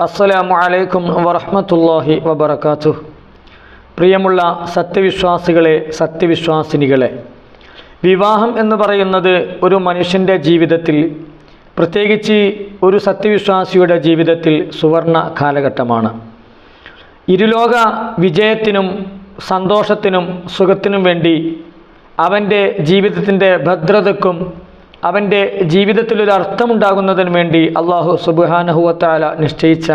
അസ്സലാമു അലൈക്കും വറഹ്മത്തുള്ളാഹി വബറകാതുഹു. പ്രിയമുള്ള സത്യവിശ്വാസികളെ സത്യവിശ്വാസിനികളെ വിവാഹം എന്ന് പറയുന്നത് ഒരു മനുഷ്യന്റെ ജീവിതത്തിൽ പ്രത്യേകിച്ച് ഒരു സത്യവിശ്വാസിയുടെ ജീവിതത്തിൽ സുവർണ കാലഘട്ടമാണ്. ഇരുലോക വിജയത്തിനും സന്തോഷത്തിനും സുഖത്തിനും വേണ്ടി അവന്റെ ജീവിതത്തിന്റെ ഭദ്രതയ്ക്കും അവന്റെ ജീവിതത്തിലൊരു അർത്ഥമുണ്ടാകുന്നതിന് വേണ്ടി അള്ളാഹു സുബാനഹുവത്താല നിശ്ചയിച്ച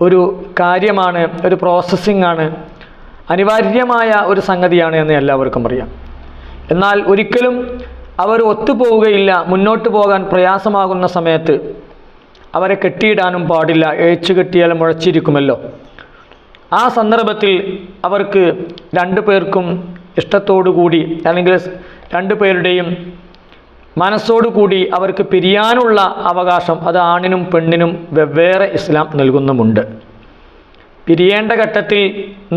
ഒരു കാര്യമാണ് ഒരു പ്രോസസ്സിംഗ് ആണ് അനിവാര്യമായ ഒരു സംഗതിയാണ് എന്ന് എല്ലാവർക്കും അറിയാം. എന്നാൽ ഒരിക്കലും അവർ ഒത്തുപോവുകയില്ല മുന്നോട്ട് പോകാൻ പ്രയാസമാകുന്ന സമയത്ത് അവരെ കെട്ടിയിടാനും പാടില്ല ഏച്ചു കെട്ടിയാൽ മുഴച്ചിരിക്കുമല്ലോ. ആ സന്ദർഭത്തിൽ അവർക്ക് രണ്ടു പേർക്കും ഇഷ്ടത്തോടു കൂടി അല്ലെങ്കിൽ രണ്ടു പേരുടെയും മനസ്സോടുകൂടി അവർക്ക് പിരിയാനുള്ള അവകാശം അത് ആണിനും പെണ്ണിനും വെവ്വേറെ ഇസ്ലാം നൽകുന്നുമുണ്ട്. പിരിയേണ്ട ഘട്ടത്തിൽ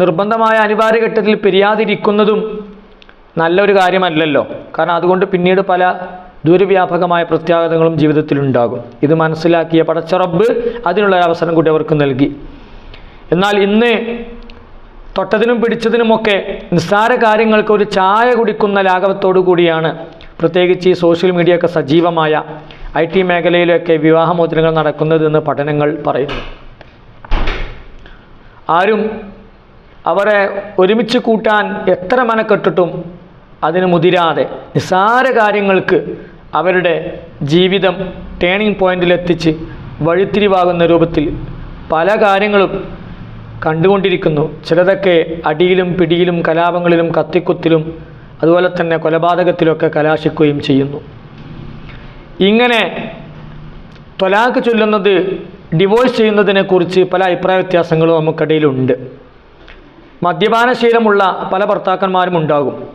നിർബന്ധമായ അനിവാര്യ ഘട്ടത്തിൽ പിരിയാതിരിക്കുന്നതും നല്ലൊരു കാര്യമല്ലല്ലോ. കാരണം അതുകൊണ്ട് പിന്നീട് പല ദൂരവ്യാപകമായ പ്രത്യാഘാതങ്ങളും ജീവിതത്തിലുണ്ടാകും. ഇത് മനസ്സിലാക്കിയ പടച്ചറബ് അതിനുള്ള അവസരം കൂടി അവർക്ക് നൽകി. എന്നാൽ ഇന്ന് തൊട്ടതിനും പിടിച്ചതിനുമൊക്കെ നിസ്സാര കാര്യങ്ങൾക്ക് ഒരു ചായ കുടിക്കുന്ന ലാഘവത്തോടു കൂടിയാണ് പ്രത്യേകിച്ച് ഈ സോഷ്യൽ മീഡിയ ഒക്കെ സജീവമായ ഐ ടി മേഖലയിലൊക്കെ വിവാഹമോചനങ്ങൾ നടക്കുന്നതെന്ന് പഠനങ്ങൾ പറയുന്നു. ആരും അവരെ ഒരുമിച്ച് കൂട്ടാൻ എത്ര മനക്കെട്ടിട്ടും അതിന് മുതിരാതെ നിസ്സാര കാര്യങ്ങൾക്ക് അവരുടെ ജീവിതം ടേണിംഗ് പോയിന്റിലെത്തിച്ച് വഴിത്തിരിവാകുന്ന രൂപത്തിൽ പല കാര്യങ്ങളും കണ്ടുകൊണ്ടിരിക്കുന്നു. ചിലതൊക്കെ അടിയിലും പിടിയിലും കലാപങ്ങളിലും കത്തിക്കുത്തിലും അതുപോലെ തന്നെ കൊലപാതകത്തിലൊക്കെ കലാശിക്കുകയും ചെയ്യുന്നു. ഇങ്ങനെ തൊലാക്ക് ചൊല്ലുന്നത് ഡിവോഴ്സ് ചെയ്യുന്നതിനെക്കുറിച്ച് പല അഭിപ്രായ വ്യത്യാസങ്ങളും നമുക്കിടയിലുണ്ട്. മദ്യപാനശീലമുള്ള പല ഭർത്താക്കന്മാരും ഉണ്ടാകും.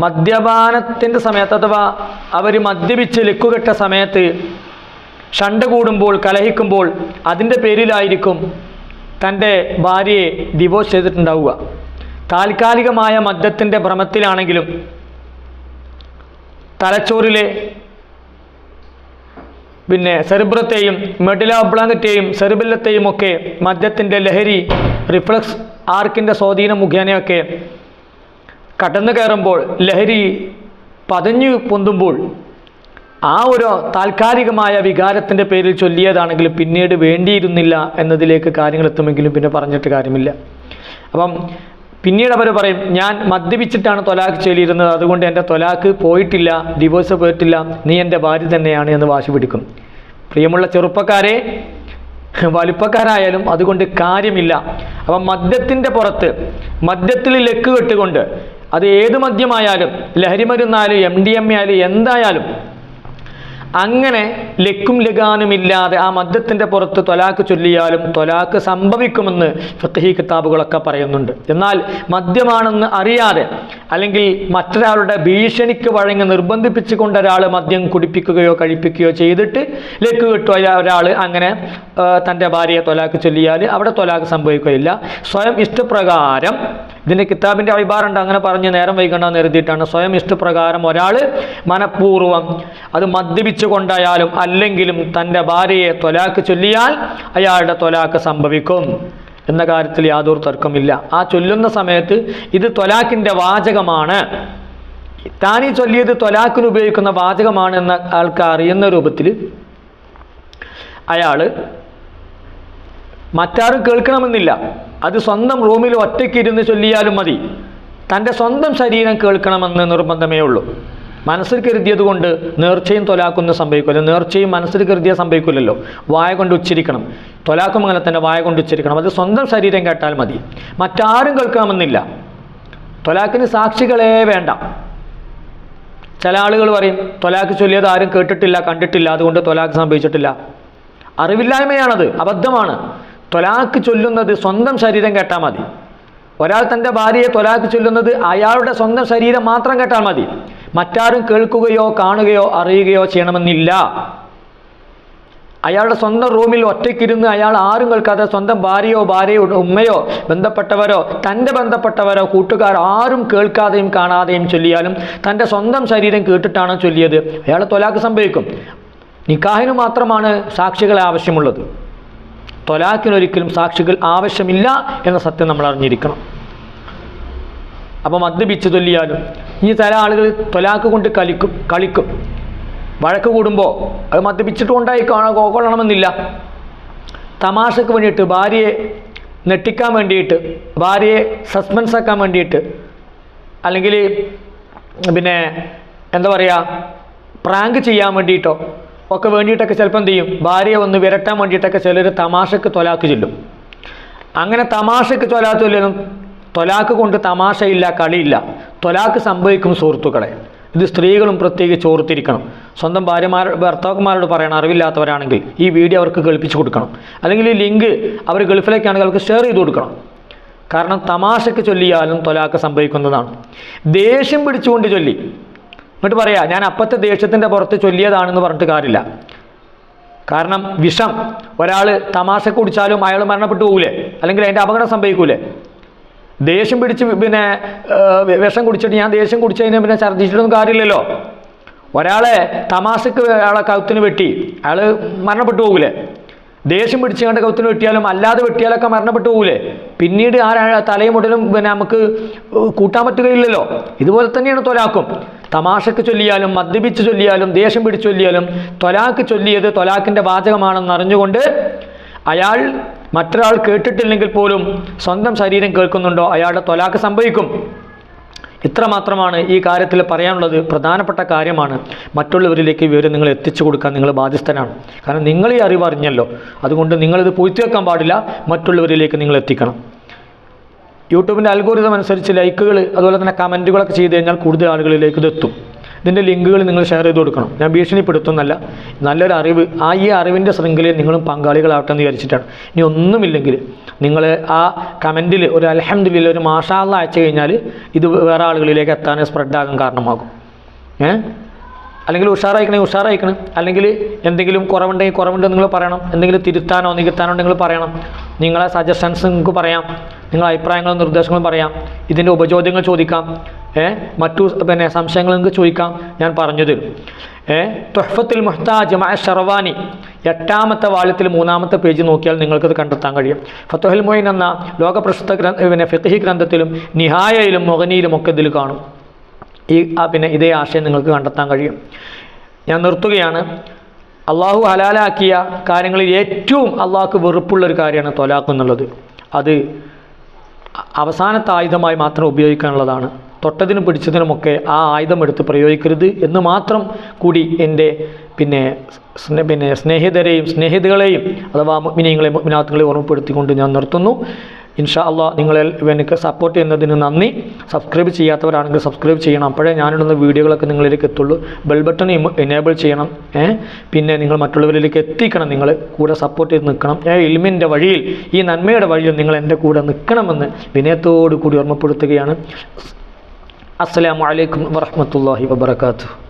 മദ്യപാനത്തിന്റെ സമയത്ത് അഥവാ അവർ മദ്യപിച്ച് ലക്കുകെട്ട സമയത്ത് ഷണ്ട കൂടുമ്പോൾ കലഹിക്കുമ്പോൾ അതിന്റെ പേരിലായിരിക്കും തന്റെ ഭാര്യയെ ഡിവോഴ്സ് ചെയ്തിട്ടുണ്ടാവുക. താൽക്കാലികമായ മദ്യത്തിന്റെ ഭ്രമത്തിലാണെങ്കിലും തലച്ചോറിലെ പിന്നെ സെറിബ്രത്തെയും മെഡില ബ്ലാങ്കറ്റേയും സെറിബില്ലത്തെയും ഒക്കെ മദ്യത്തിന്റെ ലഹരി റിഫ്ലക്സ് ആർക്കിന്റെ സ്വാധീനം മുഖേനയൊക്കെ കടന്നു കയറുമ്പോൾ ലഹരി പതഞ്ഞു പൊന്തുമ്പോൾ ആ ഒരു താൽക്കാലികമായ വികാരത്തിന്റെ പേരിൽ ചൊല്ലിയതാണെങ്കിലും പിന്നീട് വേണ്ടിയിരുന്നില്ല എന്നതിലേക്ക് കാര്യങ്ങൾ എത്തുമെങ്കിലും പിന്നെ പറഞ്ഞിട്ട് കാര്യമില്ല. അപ്പം പിന്നീട് അവർ പറയും ഞാൻ മദ്യപിച്ചിട്ടാണ് തൊലാക്ക് ചൊല്ലിയിരുന്നത് അതുകൊണ്ട് എന്റെ തൊലാക്ക് പോയിട്ടില്ല ഡിവോഴ്സ് പോയിട്ടില്ല. നീ എന്റെ ഭാര്യ തന്നെയാണ് എന്ന് വാശി പിടിക്കും. പ്രിയമുള്ള ചെറുപ്പക്കാരെ വലുപ്പക്കാരായാലും അതുകൊണ്ട് കാര്യമില്ല. അപ്പം മദ്യത്തിന്റെ പുറത്ത് മദ്യത്തിൽ ലക്ക് കെട്ടുകൊണ്ട് അത് ഏത് മദ്യമായാലും ലഹരി മരുന്നായാലും എം ഡി എം ആയാലും എന്തായാലും അങ്ങനെ ലക്കും ലഗാനുമില്ലാതെ ആ മദ്യത്തിന്റെ പുറത്ത് തൊലാക്ക് ചൊല്ലിയാലും തൊലാക്ക് സംഭവിക്കുമെന്ന് ഫത്തഹി കിതാബുകളൊക്കെ പറയുന്നുണ്ട്. എന്നാൽ മദ്യമാണെന്ന് അറിയാതെ അല്ലെങ്കിൽ മറ്റൊരാളുടെ ഭീഷണിക്ക് വഴങ്ങി നിർബന്ധിപ്പിച്ചുകൊണ്ട് ഒരാൾ മദ്യം കുടിപ്പിക്കുകയോ കഴിപ്പിക്കുകയോ ചെയ്തിട്ട് ലക്ക് കിട്ടുക ഒരാൾ അങ്ങനെ തന്റെ ഭാര്യയെ തൊലാക്ക് ചൊല്ലിയാൽ അവിടെ തൊലാക്ക് സംഭവിക്കുകയില്ല. സ്വയം ഇഷ്ടപ്രകാരം ഇതിന്റെ കിതാബിന്റെ അഭിഭാരമുണ്ട് അങ്ങനെ പറഞ്ഞ് നേരം വൈകണമെന്ന് എഴുതിയിട്ടാണ്. സ്വയം ഇഷ്ടപ്രകാരം ഒരാൾ മനഃപൂർവം അത് മദ്യപിച്ചു കൊണ്ടായാലും അല്ലെങ്കിലും തന്റെ ഭാര്യയെ തൊലാക്ക് ചൊല്ലിയാൽ അയാളുടെ തൊലാക്ക് സംഭവിക്കും. എന്ന കാര്യത്തിൽ യാതൊരു തർക്കമില്ല ആ ചൊല്ലുന്ന സമയത്ത് ഇത് തൊലാക്കിന്റെ വാചകമാണ്. താനീ ചൊല്ലിയത് തൊലാക്കിന് ഉപയോഗിക്കുന്ന വാചകമാണ് എന്ന ആൾക്ക് അറിയുന്ന രൂപത്തിൽ അയാൾ മറ്റാരും കേൾക്കണമെന്നില്ല. അത് സ്വന്തം റൂമിൽ ഒറ്റയ്ക്ക് ഇരുന്ന് ചൊല്ലിയാലും മതി. തന്റെ സ്വന്തം ശരീരം കേൾക്കണമെന്ന് നിർബന്ധമേ ഉള്ളൂ. മനസ്സിൽ കരുതിയത് കൊണ്ട് നേർച്ചയും തൊലാക്കുന്ന സംഭവിക്കില്ല നേർച്ചയും മനസ്സിൽ കരുതിയ സംഭവിക്കില്ലല്ലോ വായ കൊണ്ട് ഉച്ചരിക്കണം. തൊലാക്കും അങ്ങനെ തന്നെ വായ കൊണ്ട് ഉച്ചരിക്കണം. അത് സ്വന്തം ശരീരം കേട്ടാൽ മതി. മറ്റാരും കേൾക്കണമെന്നില്ല. തൊലാക്കിന് സാക്ഷികളെ വേണ്ട. ചില ആളുകൾ പറയും തൊലാക്ക് ചൊല്ലിയത് ആരും കേട്ടിട്ടില്ല കണ്ടിട്ടില്ല അതുകൊണ്ട് തൊലാക്ക് സംഭവിച്ചിട്ടില്ല. അറിവില്ലായ്മയാണത്. അബദ്ധമാണ്. തൊലാക്ക് ചൊല്ലുന്നത് സ്വന്തം ശരീരം കേട്ടാൽ മതി. ഒരാൾ തന്റെ ഭാര്യയെ തൊലാക്ക് ചൊല്ലുന്നത് അയാളുടെ സ്വന്തം ശരീരം മാത്രം കേട്ടാൽ മതി. മറ്റാരും കേൾക്കുകയോ കാണുകയോ അറിയുകയോ ചെയ്യണമെന്നില്ല. അയാളുടെ സ്വന്തം റൂമിൽ ഒറ്റയ്ക്കിരുന്ന് അയാൾ ആരും കേൾക്കാതെ സ്വന്തം ഭാര്യയോ ഭാര്യയോ ഉമ്മയോ ബന്ധപ്പെട്ടവരോ തന്റെ ബന്ധപ്പെട്ടവരോ കൂട്ടുകാരോ ആരും കേൾക്കാതെയും കാണാതെയും ചൊല്ലിയാലും തന്റെ സ്വന്തം ശരീരം കേട്ടിട്ടാണ് ചൊല്ലിയത്? അയാൾ തൊലാക്ക് സംഭവിക്കും. നിക്കാഹിന് മാത്രമാണ് സാക്ഷികളെ ആവശ്യമുള്ളത്. തൊലാക്കിനൊരിക്കലും സാക്ഷികൾ ആവശ്യമില്ല എന്ന സത്യം നമ്മൾ അറിഞ്ഞിരിക്കണം. അപ്പോൾ മദ്യപിച്ച് ചൊല്ലിയാലും ഈ ചില ആളുകൾ തൊലാക്ക് കൊണ്ട് കളിക്കും കളിക്കും. വഴക്ക് കൂടുമ്പോൾ അത് മദ്യപിച്ചിട്ട് കൊണ്ടായി കാണാൻ കൊള്ളണമെന്നില്ല. തമാശക്ക് വേണ്ടിയിട്ട് ഭാര്യയെ നെട്ടിക്കാൻ വേണ്ടിയിട്ട് ഭാര്യയെ സസ്പെൻസ് ആക്കാൻ വേണ്ടിയിട്ട് അല്ലെങ്കിൽ പിന്നെ എന്താ പറയുക പ്രാങ്ക് ചെയ്യാൻ വേണ്ടിയിട്ടോ ഒക്കെ വേണ്ടിയിട്ടൊക്കെ ചിലപ്പോൾ എന്ത് ചെയ്യും? ഭാര്യയെ ഒന്ന് വിരട്ടാൻ വേണ്ടിയിട്ടൊക്കെ ചിലർ തമാശക്ക് തൊലാക്ക് ചെല്ലും. അങ്ങനെ തമാശക്ക് തൊലാത്ത് ചൊല്ലും തൊലാക്ക് കൊണ്ട് തമാശയില്ല കളിയില്ല. തൊലാക്ക് സംഭവിക്കും സുഹൃത്തുക്കളെ. ഇത് സ്ത്രീകളും പ്രത്യേകിച്ച് ഓർത്തിരിക്കണം. സ്വന്തം ഭാര്യമാർ ഭർത്താക്കന്മാരോട് പറയണം അറിവില്ലാത്തവരാണെങ്കിൽ ഈ വീഡിയോ അവർക്ക് കേൾപ്പിച്ച് കൊടുക്കണം. അല്ലെങ്കിൽ ഈ ലിങ്ക് അവർ ഗൾഫിലേക്കാണെങ്കിൽ അവർക്ക് ഷെയർ ചെയ്ത് കൊടുക്കണം. കാരണം തമാശക്ക് ചൊല്ലിയാലും തൊലാക്ക് സംഭവിക്കുന്നതാണ്. ദേഷ്യം പിടിച്ചുകൊണ്ട് ചൊല്ലി. എന്നിട്ട് പറയാ ഞാൻ അപ്പത്തെ ദേഷ്യത്തിന്റെ പുറത്ത് ചൊല്ലിയതാണെന്ന് പറഞ്ഞിട്ട് കാര്യമില്ല. കാരണം വിഷം ഒരാൾ തമാശ കുടിച്ചാലും അയാൾ മരണപ്പെട്ടു പോകൂലേ? അല്ലെങ്കിൽ അതിന്റെ അപകടം സംഭവിക്കൂലേ? ദേഷ്യം പിടിച്ച് പിന്നെ വിഷം കുടിച്ചിട്ട് ഞാൻ ദേഷ്യം കുടിച്ചതിന് പിന്നെ ഛർദ്ദിച്ചിട്ടൊന്നും കാര്യമില്ലല്ലോ? ഒരാളെ തമാശക്ക് അയാളെ കൗത്തിന് വെട്ടി അയാൾ മരണപ്പെട്ടു പോകൂലേ? ദേഷ്യം പിടിച്ച് കണ്ട കൗത്തിന് വെട്ടിയാലും അല്ലാതെ വെട്ടിയാലൊക്കെ മരണപ്പെട്ടു പോകൂലേ? പിന്നീട് ആ തലയും മുടലും പിന്നെ നമുക്ക് കൂട്ടാൻ പറ്റുകയില്ലല്ലോ? ഇതുപോലെ തന്നെയാണ് തൊലാക്കും. തമാശക്ക് ചൊല്ലിയാലും മദ്യപിച്ച് ചൊല്ലിയാലും ദേഷ്യം പിടിച്ചു ചൊല്ലിയാലും തൊലാക്ക് ചൊല്ലിയത് തൊലാക്കിന്റെ വാചകമാണെന്ന് അറിഞ്ഞുകൊണ്ട് അയാൾ മറ്റൊരാൾ കേട്ടിട്ടില്ലെങ്കിൽ പോലും സ്വന്തം ശരീരം കേൾക്കുന്നുണ്ടോ? അയാളുടെ തൊലാക്ക് സംഭവിക്കും. ഇത്ര മാത്രമാണ് ഈ കാര്യത്തിൽ പറയാനുള്ളത്. പ്രധാനപ്പെട്ട കാര്യമാണ് മറ്റുള്ളവരിലേക്ക് വിവരം നിങ്ങൾ എത്തിച്ചു കൊടുക്കാൻ നിങ്ങൾ ബാധ്യസ്ഥനാണ്. കാരണം നിങ്ങൾ ഈ അറിവ് അറിഞ്ഞല്ലോ. അതുകൊണ്ട് നിങ്ങളിത് പൂഴ്ത്തിവെക്കാൻ പാടില്ല. മറ്റുള്ളവരിലേക്ക് നിങ്ങൾ എത്തിക്കണം. യൂട്യൂബിന്റെ അൽഗോരിതം അനുസരിച്ച് ലൈക്കുകൾ അതുപോലെ തന്നെ കമന്റുകളൊക്കെ ചെയ്ത് കഴിഞ്ഞാൽ കൂടുതൽ ആളുകളിലേക്ക് ഇതെത്തും ഇതിന്റെ ലിങ്കുകൾ നിങ്ങൾ ഷെയർ ചെയ്ത് കൊടുക്കണം. ഞാൻ ഭീഷണിപ്പെടുത്തുന്നല്ല നല്ലൊരു അറിവ് ആ ഈ അറിവിന്റെ ശൃംഖലയിൽ നിങ്ങളും പങ്കാളികളാവട്ടെ എന്ന് വിചാരിച്ചിട്ടാണ്. ഇനി ഒന്നുമില്ലെങ്കിൽ നിങ്ങൾ ആ കമന്റിൽ ഒരു അലഹമ്മദില്ല ഒരു മാഷാള്ള അയച്ചു കഴിഞ്ഞാൽ ഇത് വേറെ ആളുകളിലേക്ക് എത്താൻ സ്പ്രെഡാകാൻ കാരണമാകും. ഏ? അല്ലെങ്കിൽ ഉഷാറായിക്കണേ ഉഷാറായിക്കണം. അല്ലെങ്കിൽ എന്തെങ്കിലും കുറവുണ്ടെങ്കിൽ കുറവുണ്ടെന്ന് നിങ്ങൾ പറയണം. എന്തെങ്കിലും തിരുത്താനോ നികത്താനോ നിങ്ങൾ പറയണം. നിങ്ങളെ സജഷൻസ് നിങ്ങൾക്ക് പറയാം. നിങ്ങളെ അഭിപ്രായങ്ങളും നിർദ്ദേശങ്ങളും പറയാം. ഇതിന്റെ ഉപചോദ്യങ്ങൾ ചോദിക്കാം. ഏ? മറ്റു പിന്നെ സംശയങ്ങൾ നിങ്ങൾക്ക് ചോദിക്കാം. ഞാൻ പറഞ്ഞത്. ഏ? തൊഹഫത്തിൽ മുഹ്താജ് മഅ ഷർവാനി. എട്ടാമത്തെ വാള്യത്തിൽ മൂന്നാമത്തെ പേജ് നോക്കിയാൽ നിങ്ങൾക്കത് കണ്ടെത്താൻ കഴിയും. ഫത്തോഹൽ മൊയിൻ എന്ന ലോകപ്രസിദ്ധ ഗ്രന്ഥ പിന്നെ ഫിത്തഹി ഗ്രന്ഥത്തിലും നിഹായയിലും മൊഹനിയിലും ഒക്കെ ഇതിൽ കാണും. ഈ പിന്നെ ഇതേ ആശയം നിങ്ങൾക്ക് കണ്ടെത്താൻ കഴിയും. ഞാൻ നിർത്തുകയാണ്. അള്ളാഹു ഹലാലാക്കിയ കാര്യങ്ങളിൽ ഏറ്റവും അള്ളാഹ്ക്ക് വെറുപ്പുള്ള ഒരു കാര്യമാണ് തൊലാഖ് എന്നുള്ളത്. അത് അവസാനത്തെ ആയുധമായി മാത്രം ഉപയോഗിക്കാനുള്ളതാണ്. തൊട്ടതിനും പിടിച്ചതിനുമൊക്കെ ആ ആയുധം എടുത്ത് പ്രയോഗിക്കരുത് എന്ന് മാത്രം കൂടി എന്റെ പിന്നെ സ്നേ- പിന്നെ സ്നേഹിതരെയും സ്നേഹിതകളെയും അഥവാ മിനിങ്ങളെയും മിനാത്തുകളെയും ഓർമ്മപ്പെടുത്തിക്കൊണ്ട് ഞാൻ നിർത്തുന്നു. ഇൻഷാ അള്ളാ നിങ്ങൾ എനിക്ക് സപ്പോർട്ട് ചെയ്യുന്നതിന് നന്ദി. സബ്സ്ക്രൈബ് ചെയ്യാത്തവരാണെങ്കിൽ സബ്സ്ക്രൈബ് ചെയ്യണം. അപ്പോഴേ ഞാനിടുന്ന വീഡിയോകളൊക്കെ നിങ്ങളിലേക്ക് എത്തുള്ളൂ. ബെൽ ബട്ടൺ എനേബിൾ ചെയ്യണം. പിന്നെ നിങ്ങൾ മറ്റുള്ളവരിലേക്ക് എത്തിക്കണം. നിങ്ങൾ കൂടെ സപ്പോർട്ട് ചെയ്ത് നിൽക്കണം. ഏ ഇൽമിന്റെ വഴിയിൽ ഈ നന്മയുടെ വഴിയിൽ നിങ്ങൾ എന്റെ കൂടെ നിൽക്കണമെന്ന് വിനയത്തോടു കൂടി ഓർമ്മപ്പെടുത്തുകയാണ്. അസ്സലാമു അലൈക്കും വറഹ്മത്തുള്ളാഹി വബറകാതുഹു.